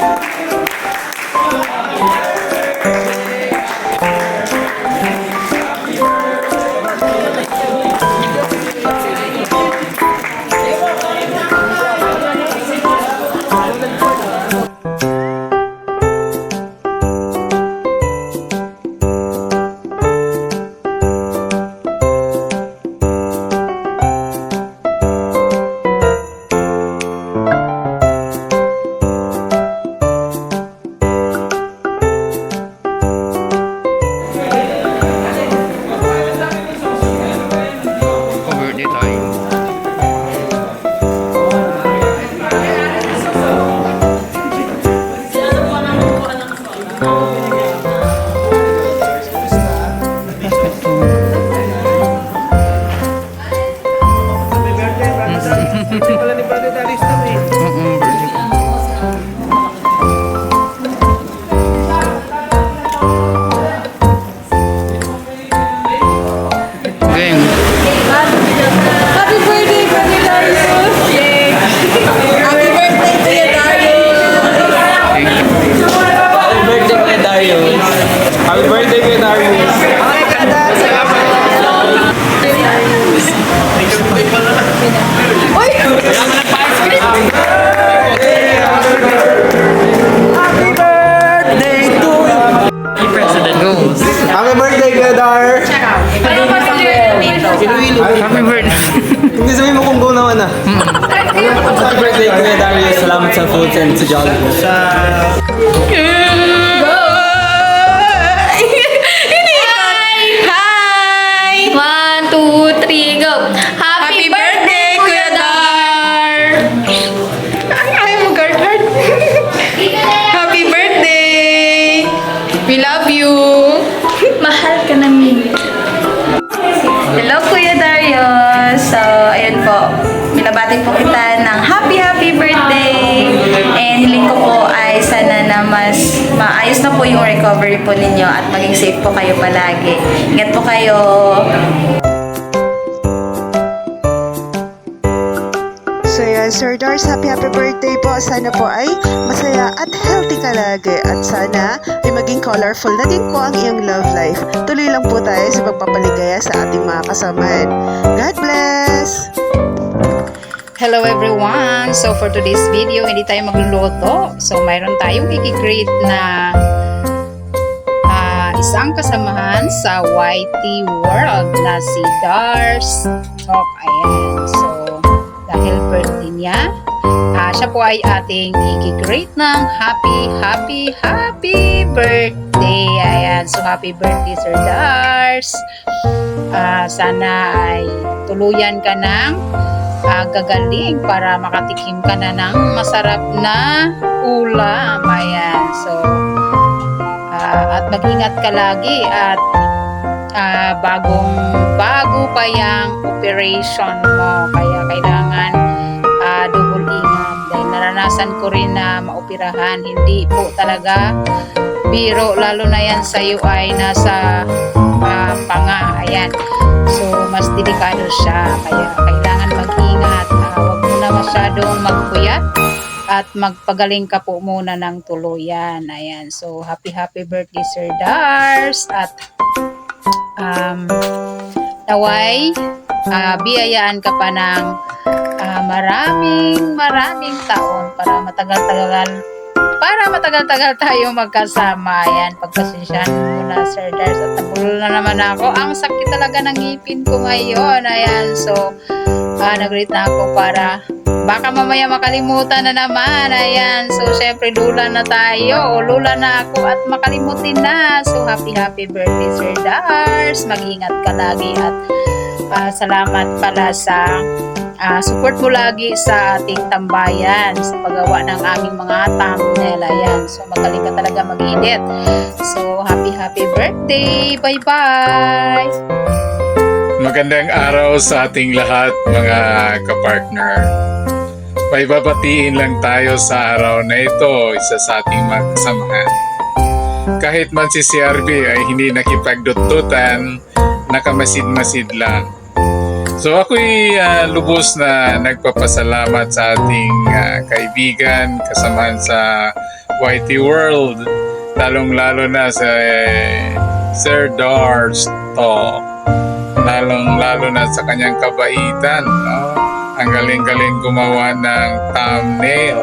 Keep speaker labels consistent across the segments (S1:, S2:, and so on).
S1: birthday
S2: Hindi sabihin mo kung go naman ah. Happy birthday kay Darius. Salamat sa food and sa Jollibee. Sa!
S3: Happy, birthday, Kuya Dar! Ay, ayaw mo, guard, guard. Happy birthday! We love you! Mahal ka namin. Binabati po kita ng happy, happy birthday! And hiling ko po ay sana na mas maayos na po yung recovery po ninyo at maging safe po kayo palagi. Ingat po kayo!
S4: So yan, Sir Dars, happy happy birthday po. Sana po ay masaya at healthy ka lagi. At sana ay maging colorful na din po ang iyong love life. Tuloy lang po tayo sa pagpapaligaya sa ating mga kasamahan. God bless!
S5: Hello everyone! So for today's video, hindi tayo magluluto. So mayroon tayong i-create na ah, isang kasamahan sa YT World na si Dars Talk. Ayan. So dahil birthday niya, ah, siya po ay ating i-create ng happy, happy, happy birthday. Ayan. So happy birthday Sir Dars! Ah, sana ay tuluyan ka ng ah, gagaling para makatikim ka na ng masarap na ulam. Ayan. So, ah, at mag-ingat ka lagi at ah, bagong bago pa yung operation mo. Kaya kailangan ah, double ingat. Dahil naranasan ko rin na maoperahan. Hindi po talaga biro. Lalo na yan sa'yo ay nasa ah, panga. Ayan. So, mas delikado siya. Kaya kailangan na masyadong magpuyat at magpagaling ka po muna ng tuluyan. Ayan. So, happy happy birthday Sir Dars at um, naway ah, biyayaan ka pa ng ah, maraming maraming taon para matagal-tagal para matagal-tagal tayo magkasama. Ayan, pagpasensyahan mo na Sir Dars at nabulol na naman ako. Ang sakit talaga ng ngipin ko ngayon. Ayan, so ah, nag-rate na ako para baka mamaya makalimutan na naman. Ayan, so syempre lula na tayo o lula na ako at makalimutin na. So happy happy birthday Sir Dars. Mag-ingat ka lagi at ah, salamat pala sa ah, support mo lagi sa ating tambayan sa paggawa ng aming mga thumbnail. Ayan, so magaling ka talaga mag-edit. So happy happy birthday. Bye-bye.
S6: Magandang araw sa ating lahat mga kapartner. May babatiin lang tayo sa araw na ito, isa sa ating mga kasamahan. Kahit man si CRB ay hindi nakipagdututan, nakamasid-masid lang. So ako'y ah, lubos na nagpapasalamat sa ating ah, kaibigan, kasamahan sa YT World. Lalong-lalo na sa eh, Sir Dars to. Lalong-lalo na sa kanyang kabaitan. No? Ang galing-galing gumawa ng thumbnail.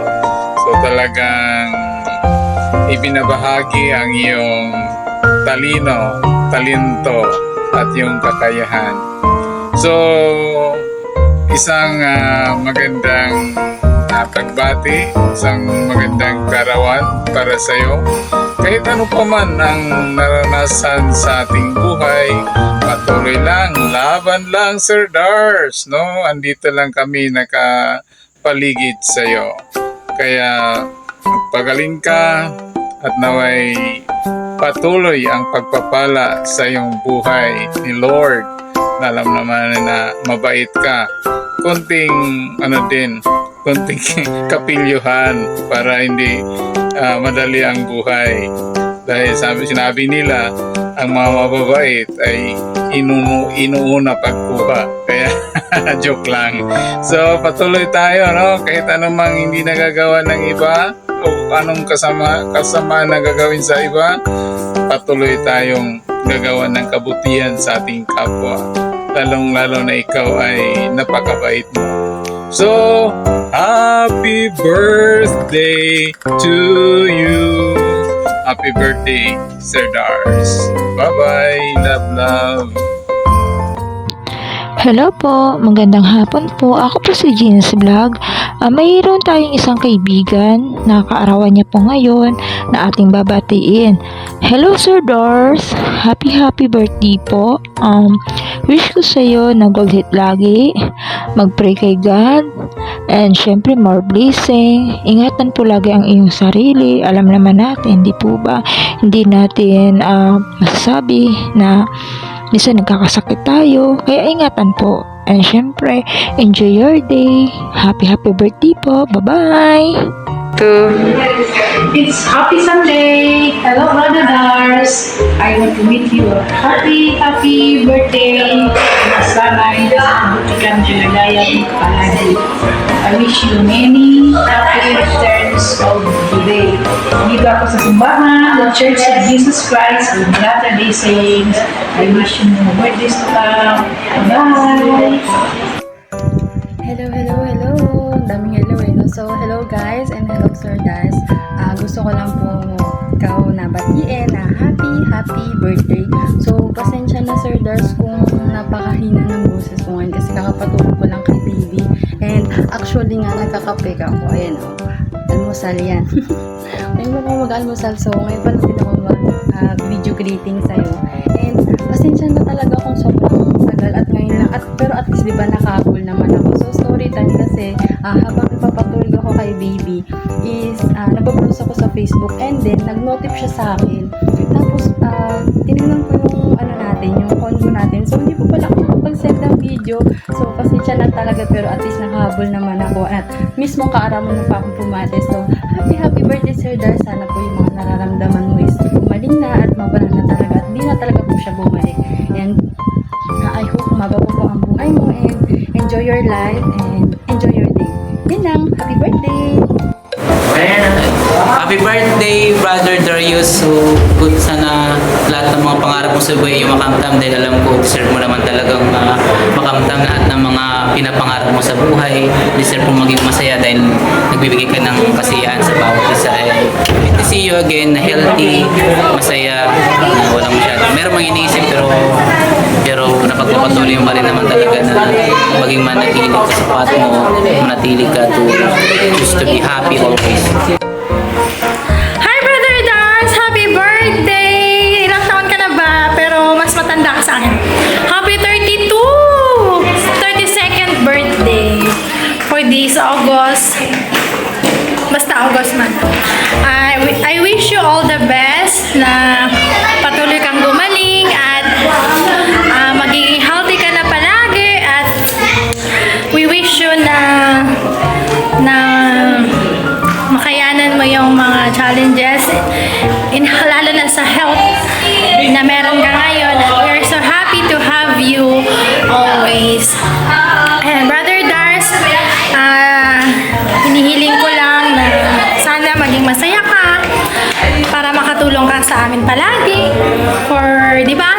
S6: So talagang ibinabahagi ang iyong talino, talento at yung kakayahan. So, isang ah, magandang uh, pagbati, isang magandang karawan para sa iyo. Kahit ano pa man ang naranasan sa ating buhay, patuloy lang, laban lang Sir Dars, no? Andito lang kami nakapaligid sa iyo. Kaya magpagaling ka at naway patuloy ang pagpapala sa iyong buhay ni Lord. Alam naman na mabait ka. Konting ano din, konting kapilyuhan para hindi ah, madali ang buhay. Dahil sabi, sinabi nila, ang mga mababait ay inuno, inuuna pagkuha. Kaya joke lang. So patuloy tayo, no? Kahit anumang hindi nagagawa ng iba o anong kasama, kasama na gagawin sa iba, patuloy tayong gagawa ng kabutihan sa ating kapwa. Lalong-lalo na ikaw ay napakabait mo. So, happy birthday to you. Happy birthday, Sir Dars. Bye-bye. Love, love.
S7: Hello po, magandang hapon po. Ako po si Jeans Vlog. Ah, mayroon tayong isang kaibigan na kaarawan niya po ngayon na ating babatiin. Hello Sir Dors, happy happy birthday po. Um, wish ko sa iyo na gold hit lagi. Mag-pray kay God. And syempre more blessing. Ingatan po lagi ang iyong sarili. Alam naman natin, hindi po ba? Hindi natin ah, masasabi na Minsan nagkakasakit tayo, kaya ingatan po. And syempre, enjoy your day. Happy, happy birthday po. Bye-bye!
S8: It's Happy Sunday! Hello, Brother Dars! I want to meet you. Happy, happy birthday! Sana ay buti kang ginagaya mo palagi. I wish you many happy returns of the day. Dito ako sa simbahan, the Church of Jesus Christ, with Latter-day Saints. I wish you more birthdays to come. Bye!
S9: Hello, hello, hello. So, hello guys and hello sir guys. Ah, gusto ko lang po ikaw na batiin na happy, happy birthday. So, pasensya na sir Dars kung napakahina ng boses ko ngayon kasi kakapatulog ko lang kay baby. And actually nga, nagkakape ka ako. Ayan o. Almusal yan. Ngayon mo ako mag-almusal. So, ngayon pa lang din ako mag-video greeting sa'yo. And pasensya na talaga kung sobrang at pero at least, di ba, nakakul naman ako. So, story time kasi, ah, habang ipapatulog ako kay baby, is, uh, nagbabrowse ako sa Facebook and then, nag-notif siya sa akin. Tapos, ah, tinignan ko yung, ano natin, yung convo natin. So, hindi po pala ako makapag-send ng video. So, pasensya na talaga, pero at least nakahabol naman ako. At mismo kaaraman mo pa akong pumate. So, happy, happy birthday, Sir Dar. Sana po yung mga nararamdaman mo is gumaling na at mawala na talaga. At di na talaga po siya bumalik. And, buhay mo and enjoy your life and enjoy your day. Yun lang. Happy birthday!
S10: Happy birthday, Brother Darius. So, good sana lahat ng mga pangarap mo sa buhay yung makamtam dahil alam ko, deserve mo naman talagang uh, makamtam lahat ng mga pinapangarap mo sa buhay. Deserve mo maging masaya dahil nagbibigay ka ng kasiyahan sa bawat isa. And to see you again, healthy, masaya, na walang masyado. Meron mga iniisip pero pero napagpapatuloy mo rin naman talaga na maging manatili ka sa path mo, manatili ka to choose to be happy always.
S11: This August. Basta August man. I, I wish you all the best na
S3: amin palagi. For, di ba,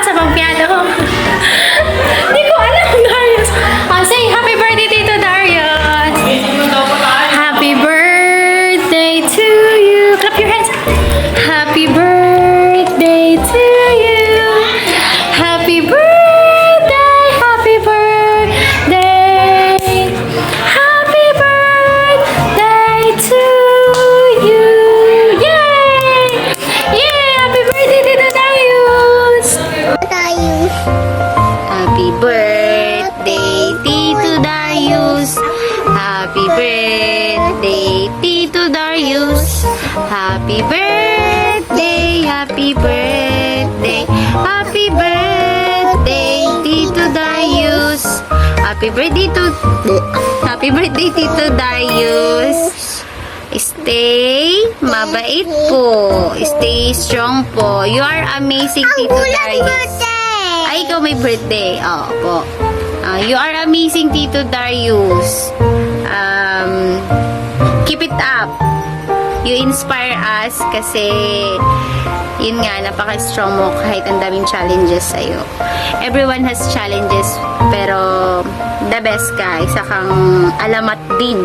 S3: birthday, Tito Darius. Happy birthday, happy birthday, happy birthday, Tito Darius. Happy birthday to Happy birthday, Tito Darius. Stay mabait po. Stay strong po. You are amazing, Tito Darius. Ay, ikaw may birthday. Oo po. Ah, you are amazing, Tito Darius. Um, keep it up. You inspire us kasi yun nga, napaka-strong mo kahit ang daming challenges sa'yo. Everyone has challenges, pero the best ka. Isa kang alamat din.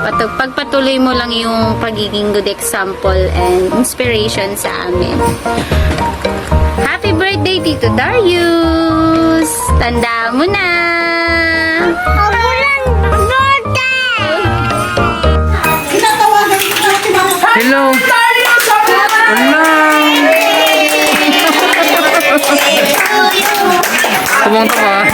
S3: Patug, pagpatuloy mo lang yung pagiging good example and inspiration sa amin. Happy birthday, Tito Darius! Tanda mo na!
S1: Hello. Hello. Tumang ka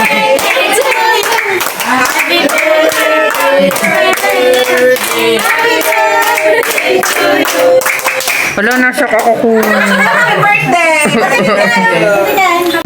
S1: Wala na siya kakukuha.
S3: Happy birthday!